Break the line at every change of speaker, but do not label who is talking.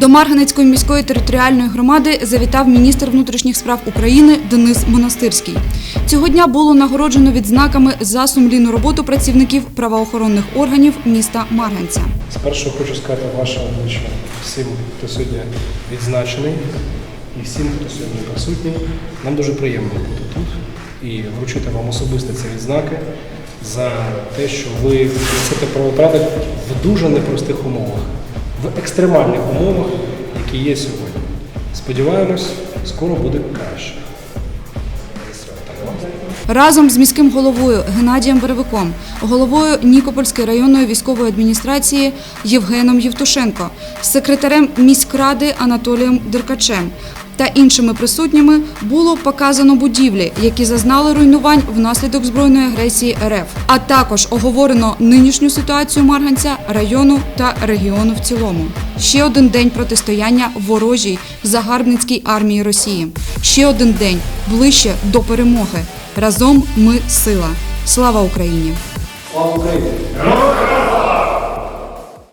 До Марганецької міської територіальної громади завітав міністр внутрішніх справ України Денис Монастирський. Цього дня було нагороджено відзнаками за сумлінну роботу працівників правоохоронних органів міста Марганця.
Спершу хочу сказати ваше обличчя всім, хто сьогодні відзначений, і всім, хто сьогодні присутній. Нам дуже приємно бути тут і вручити вам особисто ці відзнаки за те, що ви несете правопорядок в дуже непростих умовах, в екстремальних умовах, які є сьогодні. Сподіваємось, скоро буде краще.
Разом з міським головою Геннадієм Беревиком, головою Нікопольської районної військової адміністрації Євгеном Євтушенко, секретарем міськради Анатолієм Деркачем та іншими присутніми було показано будівлі, які зазнали руйнувань внаслідок збройної агресії РФ, а також оговорено нинішню ситуацію Марганця, району та регіону в цілому. Ще один день протистояння ворожій загарбницькій армії Росії. Ще один день ближче до перемоги. Разом ми сила. Слава Україні!
Слава Україні!